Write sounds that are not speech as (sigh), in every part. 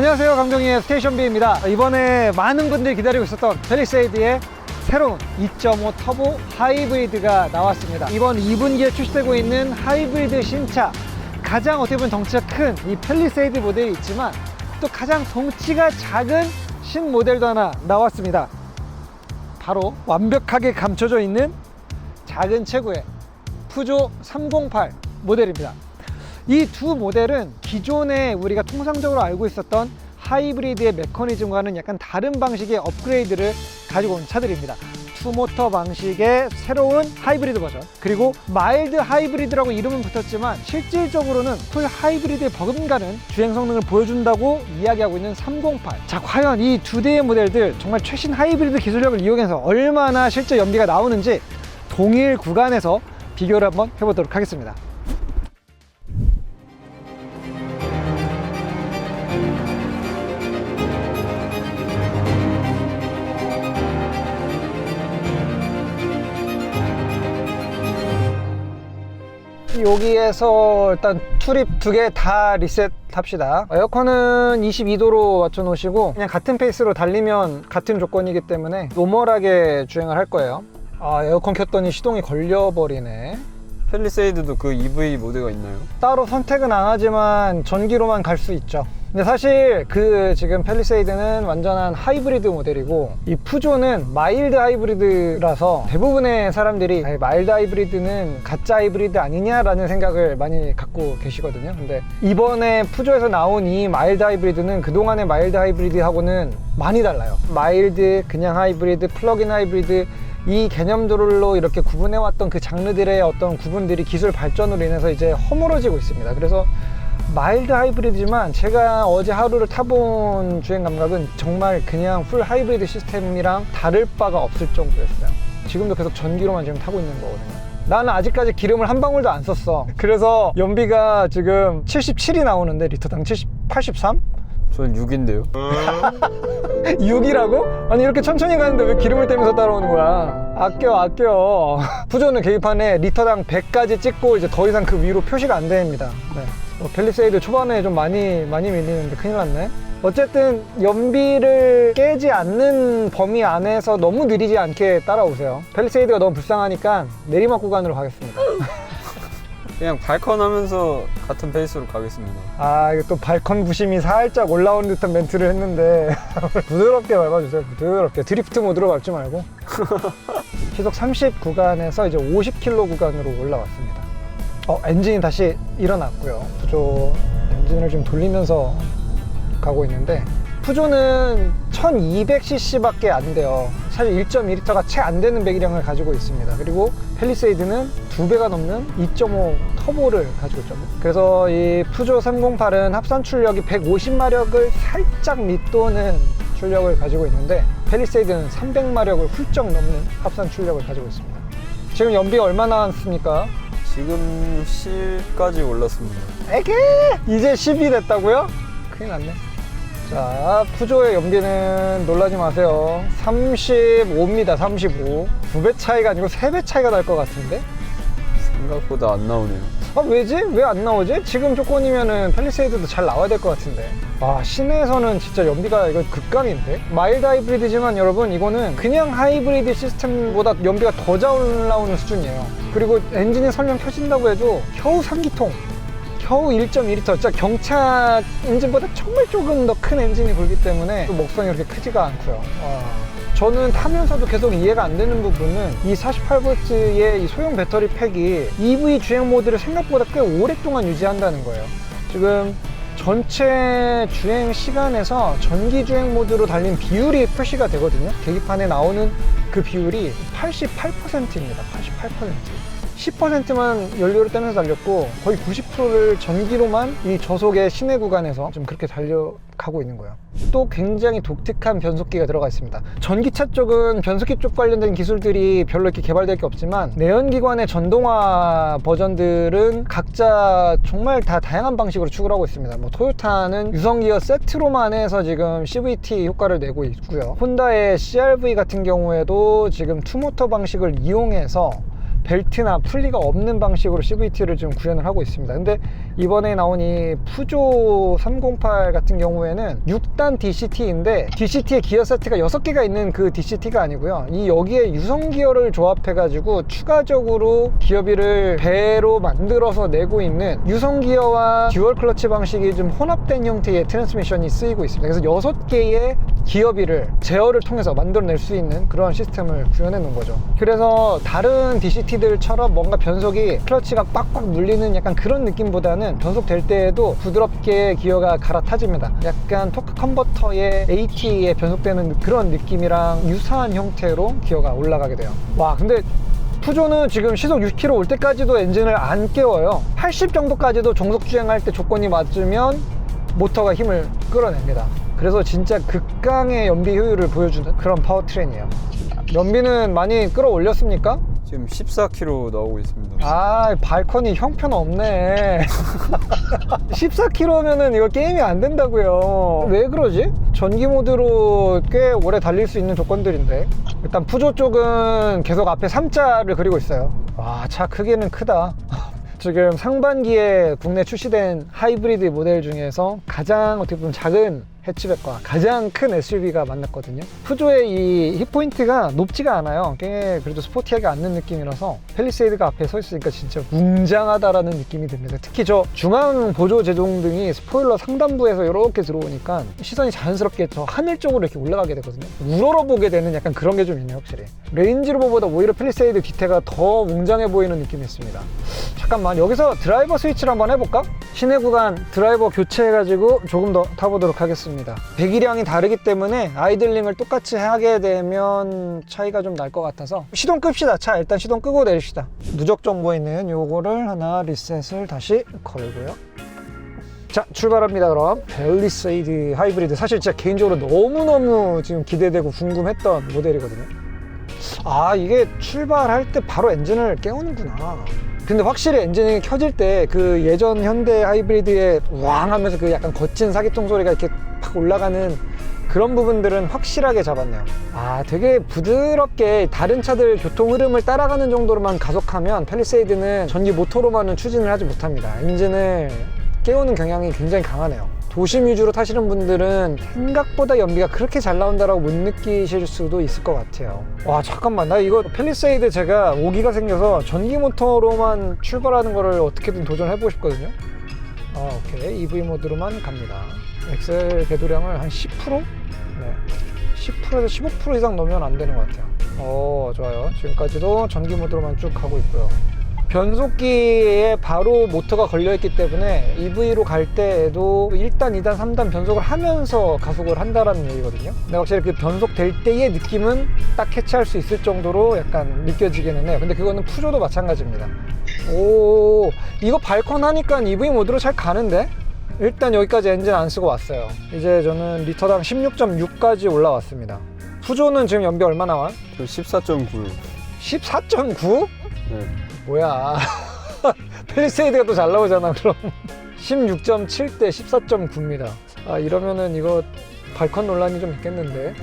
안녕하세요. 강동희의 스테이션비입니다. 이번에 많은 분들이 기다리고 있었던 펠리세이드의 새로운 2.5 터보 하이브리드가 나왔습니다. 이번 2분기에 출시되고 있는 하이브리드 신차 가장 어떻게 보면 덩치가 큰 이 펠리세이드 모델이 있지만 또 가장 덩치가 작은 신 모델도 하나 나왔습니다. 바로 완벽하게 감춰져 있는 작은 체구의 푸조 308 모델입니다. 이 두 모델은 기존에 우리가 통상적으로 알고 있었던 하이브리드의 메커니즘과는 약간 다른 방식의 업그레이드를 가지고 온 차들입니다. 투모터 방식의 새로운 하이브리드 버전 그리고 마일드 하이브리드라고 이름은 붙었지만 실질적으로는 풀 하이브리드에 버금가는 주행 성능을 보여준다고 이야기하고 있는 308. 자 과연 이 두 대의 모델들 정말 최신 하이브리드 기술력을 이용해서 얼마나 실제 연비가 나오는지 동일 구간에서 비교를 한번 해보도록 하겠습니다. 여기에서 일단 투립 두 개 다 리셋 합시다 에어컨은 22도로 맞춰 놓으시고 그냥 같은 페이스로 달리면 같은 조건이기 때문에 노멀하게 주행을 할 거예요 아 에어컨 켰더니 시동이 걸려버리네 펠리세이드도 그 EV 모드가 있나요? 따로 선택은 안 하지만 전기로만 갈 수 있죠. 근데 사실 그 지금 펠리세이드는 완전한 하이브리드 모델이고 이 푸조는 마일드 하이브리드라서 대부분의 사람들이 마일드 하이브리드는 가짜 하이브리드 아니냐라는 생각을 많이 갖고 계시거든요. 근데 이번에 푸조에서 나온 이 마일드 하이브리드는 그동안의 마일드 하이브리드하고는 많이 달라요. 마일드, 그냥 하이브리드, 플러그인 하이브리드 이 개념들로 이렇게 구분해왔던 그 장르들의 어떤 구분들이 기술 발전으로 인해서 이제 허물어지고 있습니다. 그래서 마일드 하이브리드지만 제가 어제 하루를 타본 주행 감각은 정말 그냥 풀 하이브리드 시스템이랑 다를 바가 없을 정도였어요. 지금도 계속 전기로만 지금 타고 있는 거거든요. 나는 아직까지 기름을 한 방울도 안 썼어. 그래서 연비가 지금 77이 나오는데 리터당 70, 83? 저는 6인데요. 6이라고? (laughs) 아니 이렇게 천천히 가는데 왜 기름을 떼면서 따라오는 거야? 아껴 아껴 (laughs) 푸조는 계기판에 리터당 100까지 찍고 이제 더 이상 그 위로 표시가 안 됩니다 네. 어, 펠리세이드 초반에 좀 많이 많이 밀리는데 큰일 났네. 어쨌든 연비를 깨지 않는 범위 안에서 너무 느리지 않게 따라오세요. 펠리세이드가 너무 불쌍하니까 내리막 구간으로 가겠습니다. (laughs) 그냥 발컨하면서 같은 페이스로 가겠습니다. 아 이거 또 발컨 부심이 살짝 올라오는 듯한 멘트를 했는데 (laughs) 부드럽게 밟아주세요. 부드럽게. 드리프트 모드로 밟지 말고. (laughs) 시속 30 구간에서 이제 50km 구간으로 올라왔습니다 어 엔진이 다시 일어났고요. 푸조 엔진을 좀 돌리면서 가고 있는데 푸조는 1200cc 밖에 안 돼요. 사실 1.2L가 채 안 되는 배기량을 가지고 있습니다. 그리고 펠리세이드는 두 배가 넘는 2.5 터보를 가지고 있죠. 그래서 이 푸조 308은 합산 출력이 150마력을 살짝 밑도는 출력을 가지고 있는데 펠리세이드는 300마력을 훌쩍 넘는 합산 출력을 가지고 있습니다. 지금 연비가 얼마나 나왔습니까? 지금 10까지 올랐습니다. 에게 이제 10이 됐다고요? 큰일 났네 자 푸조의 연비는 놀라지 마세요 35입니다 35 두 배 차이가 아니고 세 배 차이가 날 것 같은데 생각보다 안 나오네요. 아 왜지? 왜 안 나오지? 지금 조건이면은 펠리세이드도 잘 나와야 될 것 같은데 아 시내에서는 진짜 연비가 이거 극강인데 마일드 하이브리드지만 여러분 이거는 그냥 하이브리드 시스템보다 연비가 더 잘 올라오는 수준이에요 그리고 엔진이 설령 켜진다고 해도 겨우 3기통 겨우 1.2L 진짜 경차 엔진보다 정말 조금 더 큰 엔진이 굴기 때문에 또 먹성이 그렇게 크지가 않고요 와. 저는 타면서도 계속 이해가 안 되는 부분은 이 48V의 이 소형 배터리 팩이 EV 주행 모드를 생각보다 꽤 오랫동안 유지한다는 거예요. 지금 전체 주행 시간에서 전기 주행 모드로 달린 비율이 표시가 되거든요. 계기판에 나오는 그 비율이 88%입니다. 88% 10%만 연료를 떼면서 달렸고 거의 90%를 전기로만 이 저속의 시내 구간에서 좀 그렇게 달려가고 있는 거예요. 또 굉장히 독특한 변속기가 들어가 있습니다. 전기차 쪽은 변속기 쪽 관련된 기술들이 별로 이렇게 개발될 게 없지만 내연기관의 전동화 버전들은 각자 정말 다 다양한 방식으로 추구를 하고 있습니다. 뭐 토요타는 유성기어 세트로만 해서 지금 CVT 효과를 내고 있고요. 혼다의 CRV 같은 경우에도 지금 투모터 방식을 이용해서 벨트나 풀리가 없는 방식으로 CVT를 지금 구현을 하고 있습니다. 근데 이번에 나온 이 푸조 308 같은 경우에는 6단 DCT인데 DCT의 기어 세트가 6개가 있는 그 DCT가 아니고요. 이 여기에 유성 기어를 조합해 가지고 추가적으로 기어비를 배로 만들어서 내고 있는 유성 기어와 듀얼 클러치 방식이 좀 혼합된 형태의 트랜스미션이 쓰이고 있습니다. 그래서 6개의 기어비를 제어를 통해서 만들어낼 수 있는 그런 시스템을 구현해 놓은 거죠. 그래서 다른 DCT들처럼 뭔가 변속이 클러치가 꽉꽉 눌리는 약간 그런 느낌보다는 변속될 때에도 부드럽게 기어가 갈아타집니다. 약간 토크 컨버터의 AT에 변속되는 그런 느낌이랑 유사한 형태로 기어가 올라가게 돼요. 와, 근데 푸조는 지금 시속 60km 올 때까지도 엔진을 안 깨워요. 80 정도까지도 정속 주행할 때 조건이 맞으면 모터가 힘을 끌어냅니다. 그래서 진짜 극강의 연비 효율을 보여주는 그런 파워트레인이에요. 연비는 많이 끌어올렸습니까? 지금 14km 나오고 있습니다. 아, 발컨이 형편 없네. 14km면은 이거 게임이 안 된다고요. 왜 그러지? 전기 모드로 꽤 오래 달릴 수 있는 조건들인데. 일단 푸조 쪽은 계속 앞에 3자를 그리고 있어요. 와, 차 크기는 크다. (laughs) 지금 상반기에 국내 출시된 하이브리드 모델 중에서 가장 어떻게 보면 작은 해치백과 가장 큰 SUV가 만났거든요. 푸조의 이 힙포인트가 높지가 않아요. 꽤 그래도 스포티하게 앉는 느낌이라서 펠리세이드가 앞에 서 있으니까 진짜 웅장하다라는 느낌이 듭니다. 특히 저 중앙 보조 제동등이 스포일러 상단부에서 이렇게 들어오니까 시선이 자연스럽게 저 하늘 쪽으로 이렇게 올라가게 되거든요. 우러러 보게 되는 약간 그런 게 좀 있네요, 확실히. 레인지로버보다 오히려 펠리세이드 뒤태가 더 웅장해 보이는 느낌이 있습니다. 잠깐만 여기서 드라이버 스위치를 한번 해볼까? 시내 구간 드라이버 교체해가지고 조금 더 타보도록 하겠습니다. 배기량이 다르기 때문에 아이들링을 똑같이 하게 되면 차이가 좀 날 것 같아서 시동 끕시다. 차 일단 시동 끄고 내립시다. 누적 정보에 있는 요거를 하나 리셋을 다시 걸고요. 자 출발합니다 그럼 벨리세이드 하이브리드 사실 진짜 개인적으로 너무너무 지금 기대되고 궁금했던 모델이거든요 아 이게 출발할 때 바로 엔진을 깨우는구나 근데 확실히 엔진이 켜질 때 그 예전 현대 하이브리드의 왕 하면서 그 약간 거친 사기통 소리가 이렇게 팍 올라가는 그런 부분들은 확실하게 잡았네요. 아, 되게 부드럽게 다른 차들 교통 흐름을 따라가는 정도로만 가속하면 펠리세이드는 전기 모터로만은 추진을 하지 못합니다. 엔진을 깨우는 경향이 굉장히 강하네요. 도심 위주로 타시는 분들은 생각보다 연비가 그렇게 잘 나온다라고 못 느끼실 수도 있을 것 같아요. 와, 잠깐만. 나 이거 펠리세이드 제가 오기가 생겨서 전기 모터로만 출발하는 거를 어떻게든 도전해보고 싶거든요. 아, 오케이. EV 모드로만 갑니다. 엑셀 궤도량을 한 10%? 네. 10%에서 15% 이상 넣으면 안 되는 것 같아요. 어, 좋아요. 지금까지도 전기 모드로만 쭉 가고 있고요. 변속기에 바로 모터가 걸려있기 때문에 EV로 갈 때에도 1단, 2단, 3단 변속을 하면서 가속을 한다라는 얘기거든요. 근데 확실히 그 변속될 때의 느낌은 딱 캐치할 수 있을 정도로 약간 느껴지기는 해요. 근데 그거는 푸조도 마찬가지입니다. 오, 이거 발컨 하니까 EV 모드로 잘 가는데? 일단 여기까지 엔진 안 쓰고 왔어요. 이제 저는 리터당 16.6까지 올라왔습니다. 푸조는 지금 연비 얼마 나와요? 저 14.9. 14.9? 네. 뭐야. (laughs) 펠리세이드가 더잘 나오잖아, 그럼. (laughs) 16.7 대 14.9입니다. 아, 이러면은 이거 발컨 논란이 좀 있겠는데.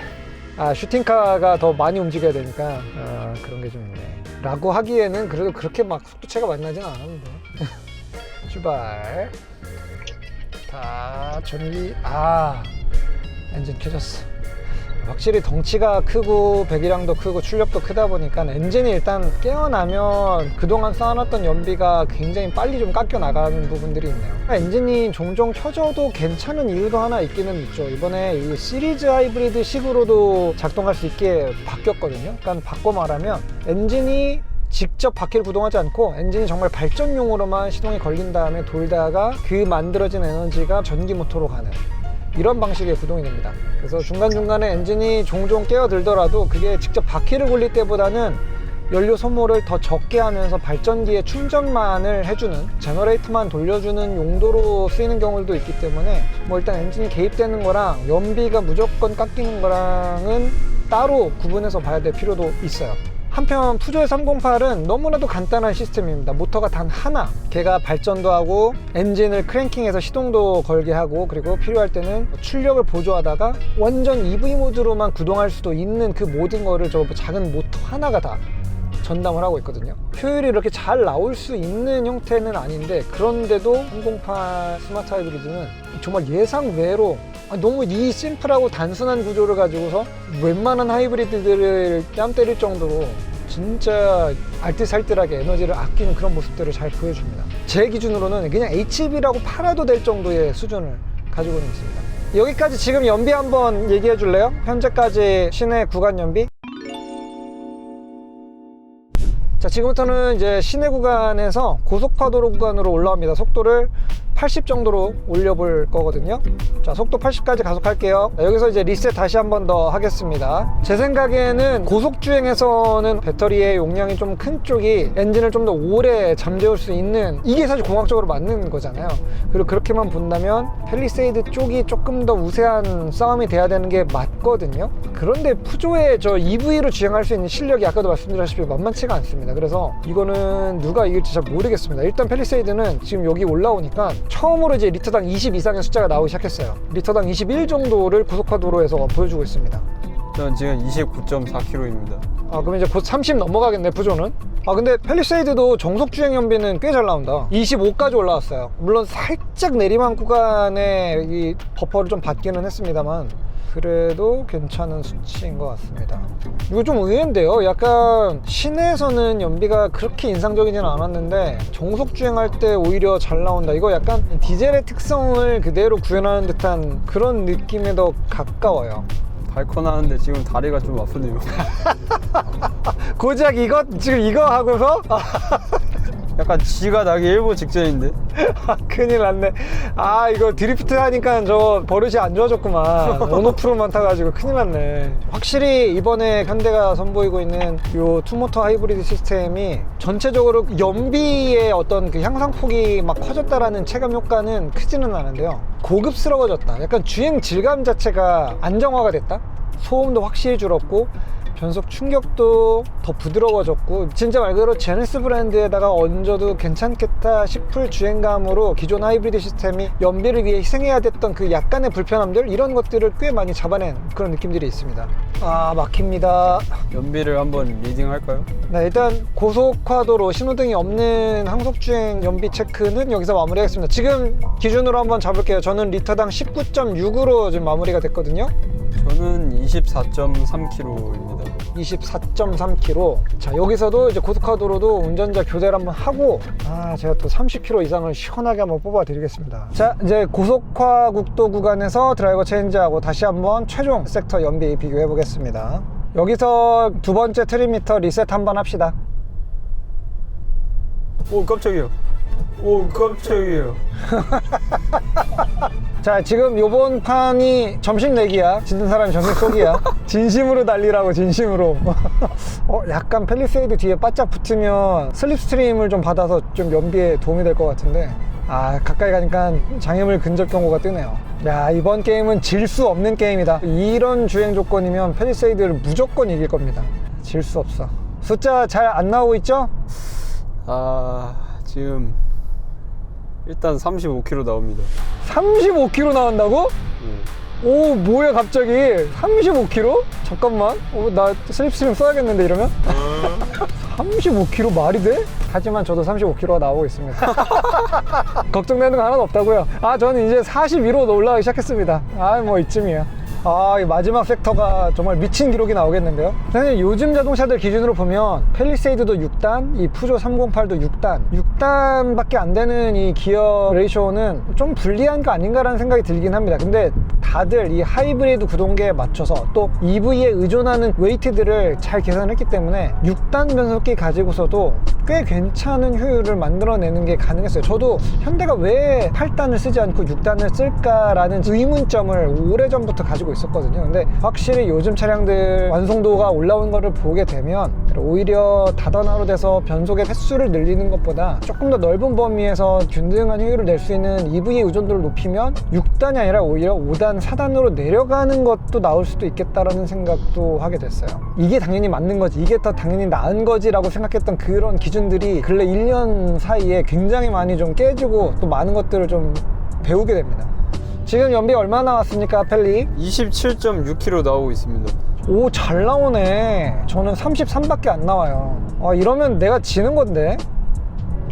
(laughs) 아, 슈팅카가 더 많이 움직여야 되니까. 아, 그런 게 좀 있네. 라고 하기에는 그래도 그렇게 막 속도차가 많이 나진 않았는데. 출발. 다 전기, 아, 엔진 켜졌어. 확실히 덩치가 크고 배기량도 크고 출력도 크다 보니까 엔진이 일단 깨어나면 그동안 쌓아놨던 연비가 굉장히 빨리 좀 깎여 나가는 부분들이 있네요. 엔진이 종종 켜져도 괜찮은 이유도 하나 있기는 있죠. 이번에 이 시리즈 하이브리드 식으로도 작동할 수 있게 바뀌었거든요. 그러니까 바꿔 말하면 엔진이 직접 바퀴를 구동하지 않고 엔진이 정말 발전용으로만 시동이 걸린 다음에 돌다가 그 만들어진 에너지가 전기 모터로 가는 이런 방식의 구동이 됩니다. 그래서 중간중간에 엔진이 종종 깨어들더라도 그게 직접 바퀴를 굴릴 때보다는 연료 소모를 더 적게 하면서 발전기에 충전만을 해주는 제너레이터만 돌려주는 용도로 쓰이는 경우도 있기 때문에 뭐 일단 엔진이 개입되는 거랑 연비가 무조건 깎이는 거랑은 따로 구분해서 봐야 될 필요도 있어요. 한편 푸조의 308은 너무나도 간단한 시스템입니다. 모터가 단 하나. 걔가 발전도 하고 엔진을 크랭킹해서 시동도 걸게 하고 그리고 필요할 때는 출력을 보조하다가 완전 EV 모드로만 구동할 수도 있는 그 모든 거를 저 작은 모터 하나가 다 전담을 하고 있거든요. 효율이 이렇게 잘 나올 수 있는 형태는 아닌데 그런데도 308 스마트 하이브리드는 정말 예상 외로 아, 너무 이 심플하고 단순한 구조를 가지고서 웬만한 하이브리드들을 뺨 때릴 정도로 진짜 알뜰살뜰하게 에너지를 아끼는 그런 모습들을 잘 보여줍니다. 제 기준으로는 그냥 HB라고 팔아도 될 정도의 수준을 가지고는 있습니다. 여기까지 지금 연비 한번 얘기해 줄래요? 현재까지 시내 구간 연비? 자, 지금부터는 이제 시내 구간에서 고속화도로 구간으로 올라옵니다. 속도를 80 정도로 올려볼 거거든요. 자, 속도 80까지 가속할게요. 자, 여기서 이제 리셋 다시 한 번 더 하겠습니다. 제 생각에는 고속 주행에서는 배터리의 용량이 좀 큰 쪽이 엔진을 좀 더 오래 잠재울 수 있는 이게 사실 공학적으로 맞는 거잖아요. 그리고 그렇게만 본다면 펠리세이드 쪽이 조금 더 우세한 싸움이 돼야 되는 게 맞거든요. 그런데 푸조의 저 EV로 주행할 수 있는 실력이 아까도 말씀드렸다시피 만만치가 않습니다. 그래서 이거는 누가 이길지 잘 모르겠습니다. 일단 펠리세이드는 지금 여기 올라오니까 처음으로 이제 리터당 20 이상의 숫자가 나오기 시작했어요. 리터당 21 정도를 고속화도로에서 보여주고 있습니다. 전 지금 29.4km입니다. 아 그럼 이제 곧 30 넘어가겠네 푸조는 아 근데 펠리세이드도 정속 주행 연비는 꽤 잘 나온다 25까지 올라왔어요 물론 살짝 내리막 구간에 이 버퍼를 좀 받기는 했습니다만 그래도 괜찮은 수치인 것 같습니다. 이거 좀 의외인데요. 약간 시내에서는 연비가 그렇게 인상적이진 않았는데 정속 주행할 때 오히려 잘 나온다. 이거 약간 디젤의 특성을 그대로 구현하는 듯한 그런 느낌에 더 가까워요. 발컨 하는데 지금 다리가 좀 아프네요. (laughs) 고작 이거 지금 이거 하고서? 아, (laughs) 약간 쥐가 나기 일보 직전인데. 큰일 났네. 아 이거 드리프트 하니까 저 버릇이 안 좋아졌구만. 온오프로만 타가지고 (laughs) 큰일 났네. 확실히 이번에 현대가 선보이고 있는 요 투모터 하이브리드 시스템이 전체적으로 연비의 어떤 그 향상폭이 막 커졌다라는 체감 효과는 크지는 않은데요. 고급스러워졌다. 약간 주행 질감 자체가 안정화가 됐다. 소음도 확실히 줄었고 변속 충격도 더 부드러워졌고 진짜 말 그대로 제네스 브랜드에다가 얹어도 괜찮겠다 싶을 주행감으로 기존 하이브리드 시스템이 연비를 위해 희생해야 됐던 그 약간의 불편함들 이런 것들을 꽤 많이 잡아낸 그런 느낌들이 있습니다. 아 막힙니다. 연비를 한번 리딩할까요? 네, 일단 고속화도로 신호등이 없는 항속주행 연비 체크는 여기서 마무리하겠습니다. 지금 기준으로 한번 잡을게요. 저는 리터당 19.6으로 지금 마무리가 됐거든요 저는 24.3km입니다. 24.3km. 자, 여기서도 이제 고속화도로도 운전자 교대를 한번 하고, 아, 제가 또 30km 이상을 시원하게 한번 뽑아 드리겠습니다. 자, 이제 고속화 국도 구간에서 드라이버 체인지하고 다시 한번 최종 섹터 연비 비교해 보겠습니다. 여기서 두 번째 트리미터 리셋 한번 합시다. 오 깜짝이야. 오 깜짝이야. (laughs) 자, 지금 요번 판이 점심 내기야. 짓는 사람이 점심 쏘기야. (laughs) 진심으로 달리라고, 진심으로. (laughs) 어, 약간 펠리세이드 뒤에 바짝 붙으면 슬립스트림을 좀 받아서 좀 연비에 도움이 될 것 같은데. 아, 가까이 가니까 장애물 근접 경고가 뜨네요. 야, 이번 게임은 질 수 없는 게임이다. 이런 주행 조건이면 펠리세이드를 무조건 이길 겁니다. 질 수 없어. 숫자 잘 안 나오고 있죠? 아 지금 일단 35km 나옵니다. 35km 나온다고? 네. 오 뭐야 갑자기 35km? 잠깐만 어, 나 슬립스트림 써야겠는데 이러면? 35km 말이 돼? 하지만 저도 35km가 나오고 있습니다 (laughs) 걱정되는 거 하나도 없다고요 아 저는 이제 42로 올라가기 시작했습니다 아 뭐 이쯤이야 아, 이 마지막 섹터가 정말 미친 기록이 나오겠는데요? 사실 요즘 자동차들 기준으로 보면 펠리세이드도 6단, 이 푸조 308도 6단, 6단밖에 안 되는 이 기어 레이쇼는 좀 불리한 거 아닌가라는 생각이 들긴 합니다. 근데 다들 이 하이브리드 구동계에 맞춰서 또 EV에 의존하는 웨이트들을 잘 계산했기 때문에 6단 변속기 가지고서도 꽤 괜찮은 효율을 만들어내는 게 가능했어요. 저도 현대가 왜 8단을 쓰지 않고 6단을 쓸까라는 의문점을 오래전부터 가지고 있었거든요. 근데 확실히 요즘 차량들 완성도가 올라온 거를 보게 되면 오히려 다단화로 돼서 변속의 횟수를 늘리는 것보다 조금 더 넓은 범위에서 균등한 효율을 낼 수 있는 EV의 의존도를 높이면 6단이 아니라 오히려 5단, 4단으로 내려가는 것도 나올 수도 있겠다라는 생각도 하게 됐어요. 이게 당연히 맞는 거지, 이게 더 당연히 나은 거지라고 생각했던 그런 기준들이 근래 1년 사이에 굉장히 많이 좀 깨지고 또 많은 것들을 좀 배우게 됩니다. 지금 연비 얼마 나왔습니까, 펠리? 27.6km 나오고 있습니다. 오 잘 나오네 저는 33밖에 안 나와요 아 이러면 내가 지는 건데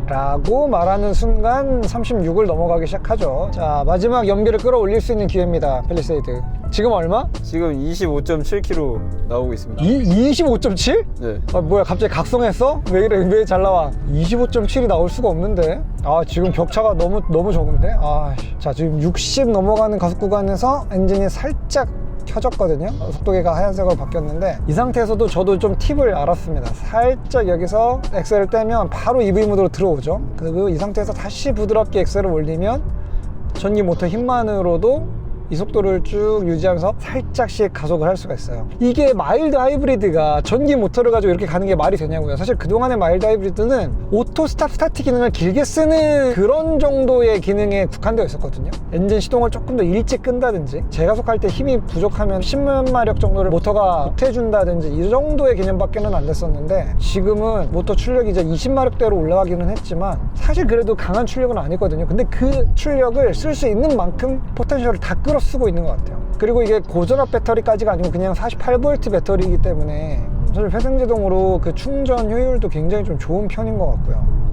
라고 말하는 순간 36을 넘어가기 시작하죠 자 마지막 연비를 끌어올릴 수 있는 기회입니다 펠리세이드 지금 얼마? 지금 25.7km 나오고 있습니다. 이, 25.7? 네. 아 뭐야 갑자기 각성했어? 왜 이래 왜 잘 나와 25.7이 나올 수가 없는데 아 지금 격차가 너무 너무 적은데 아자 지금 60 넘어가는 가속 구간에서 엔진이 살짝 켜졌거든요. 어, 속도계가 하얀색으로 바뀌었는데 이 상태에서도 저도 좀 팁을 알았습니다. 살짝 여기서 엑셀을 떼면 바로 EV 모드로 들어오죠. 그리고 이 상태에서 다시 부드럽게 엑셀을 올리면 전기 모터 힘만으로도 이 속도를 쭉 유지하면서 살짝씩 가속을 할 수가 있어요. 이게 마일드 하이브리드가 전기 모터를 가지고 이렇게 가는 게 말이 되냐고요. 사실 그동안의 마일드 하이브리드는 오토 스탑 스타트 기능을 길게 쓰는 그런 정도의 기능에 국한되어 있었거든요. 엔진 시동을 조금 더 일찍 끈다든지 재가속할 때 힘이 부족하면 10만 마력 정도를 모터가 못해준다든지 이 정도의 개념밖에는 안 됐었는데 지금은 모터 출력이 이제 20마력대로 올라가기는 했지만 사실 그래도 강한 출력은 아니거든요. 근데 그 출력을 쓸 수 있는 만큼 포텐셜을 다 끌어 쓰고 있는 것 같아요. 그리고 이게 고전압 배터리까지가 아니고 그냥 48V 배터리이기 때문에 사실 회생제동으로 그 충전 효율도 굉장히 좀 좋은 편인 것 같고요.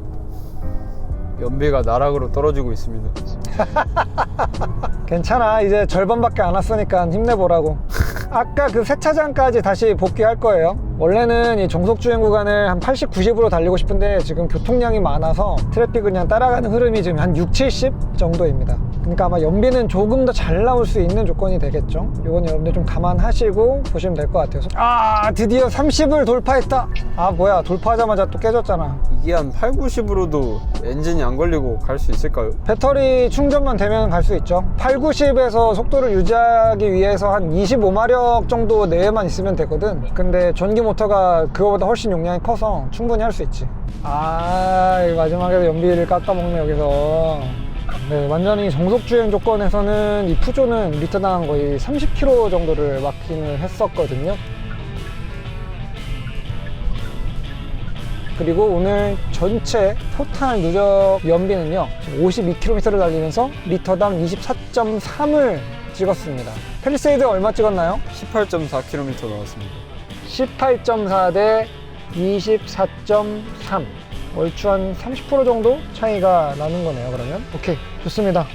연비가 나락으로 떨어지고 있습니다. (laughs) 괜찮아 이제 절반밖에 안 왔으니까 힘내보라고 (laughs) 아까 그 세차장까지 다시 복귀할 거예요 원래는 이 정속주행 구간을 한 80, 90으로 달리고 싶은데 지금 교통량이 많아서 트래픽을 그냥 따라가는 흐름이 지금 한 6, 70 정도입니다 그러니까 아마 연비는 조금 더 잘 나올 수 있는 조건이 되겠죠? 이건 여러분들 좀 감안하시고 보시면 될 것 같아요. 아 드디어 30을 돌파했다. 아 뭐야 돌파하자마자 또 깨졌잖아. 이게 한 8, 90으로도 엔진이 안 걸리고 갈 수 있을까요? 배터리 충전만 되면 갈 수 있죠. 8, 90에서 속도를 유지하기 위해서 한 25마력 정도 내에만 있으면 되거든. 근데 전기 모터가 그거보다 훨씬 용량이 커서 충분히 할 수 있지. 아이 마지막에 연비를 깎아먹네 여기서 네, 완전히 정속주행 조건에서는 이 푸조는 리터당 거의 30km 정도를 마킹을 했었거든요 그리고 오늘 전체 토탈 누적 연비는요 52km를 달리면서 리터당 24.3을 찍었습니다 펠리세이드 얼마 찍었나요? 18.4km 나왔습니다. 18.4 대 24.3 얼추 한 30% 정도 차이가 나는 거네요 그러면? 오케이 좋습니다